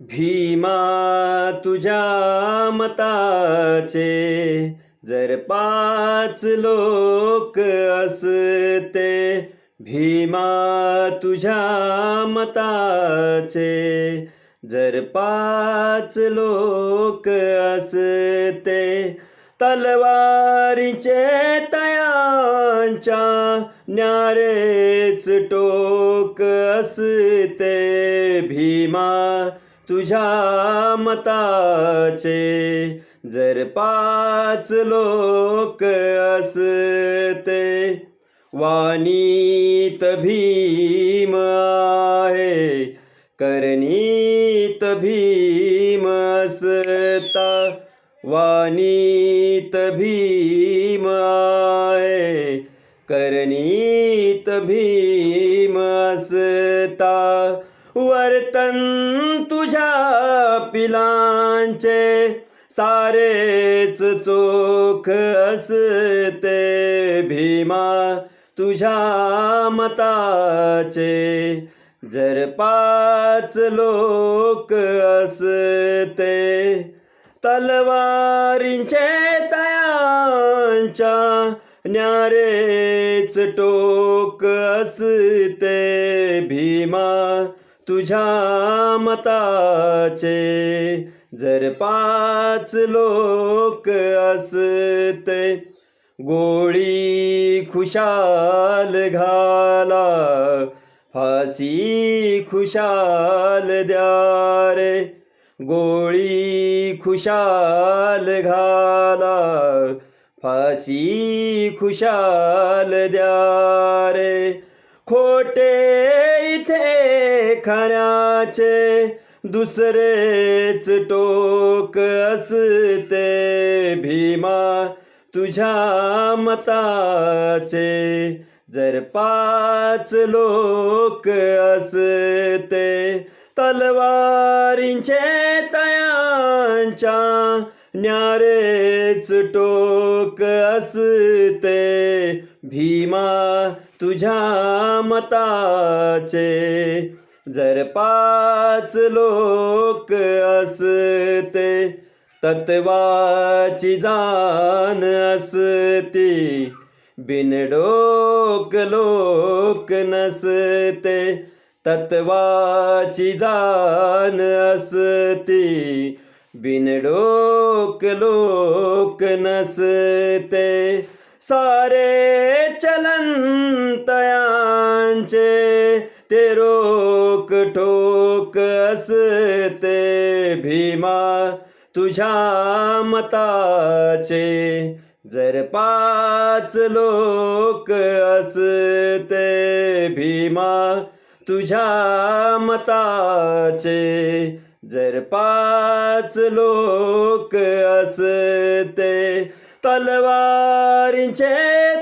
भीमा तुझ्या मताचे जर पाच लोक असते भीमा तुझ्या मताचे जर पाच लोक असते तलवारीचे तयांच्या न्यारेच टोक असते भीमा तुझ्या मताचे जर पाच लोक असते वाणीत भीम आहे करणीत भीम असता वाणीत भीम आहे करणीत भीम असता वर्तन तुझ्या पिलांचे सारेच चोख असते भीमा तुझ्या मताचे जर पाच लोक असते तलवारींचे तयांच्या न्यारेच टोक असते भीमा तुझ्या मताचे जर पाच लोक असते गोळी खुशाल घाला फाशी खुशाल द्या रे. गोळी खुशाल घाला फाशी खुशाल द्या रे. खोटे इथे खऱ्याचे दुसरेच टोक असते. भीमा तुझ्या मताचे जर पाच लोक असते. तलवारींचे तयांच्या न्यारेच टोक असते. भीमा तुझ्या मताचे जर पाच लोक असते तत्वाची जाण असती. बिनडोक लोक नसते तत्वाची जाण असती. बिनडोक लोक नसते. सारे चलन तयांचे ते रोक ठोक असते भीमा तुझ्या मताचे. जर पाच लोक असते भीमा तुझ्या मताचे. जर पाच लोक असते तलवारींचे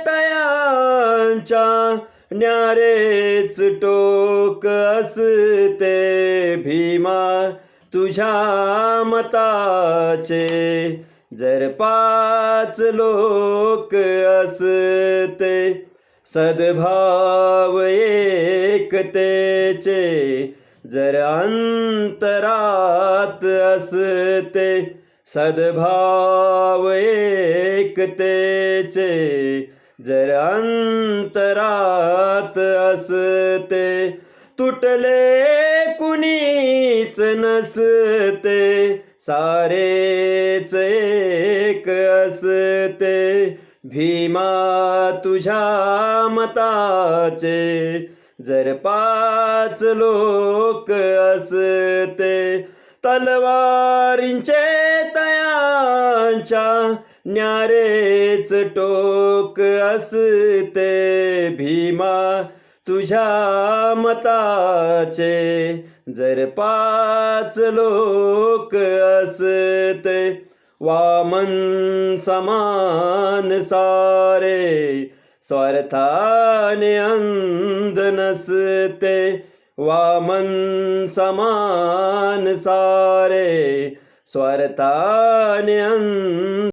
तयांच्या न्यारेच टोक असते भीमा तुझ्या मताचे. जर पाच लोक असते सद्भाव एकतेचे. जर अंतरात असते सद्भाव एकतेचे. जर अंतरात असते तुटले कुणीच नसते सारेच एक असते. भीमा तुझ्या मताचे जर पाच लोक असते तलवारींचे तयांच्या न्यारेच टोक असते भीमा तुझ्या मताचे. जर पाच लोक असते वामन समान सारे. स्वार्थाने अंध नसते वामन समान सारे. स्वार्थाने अंध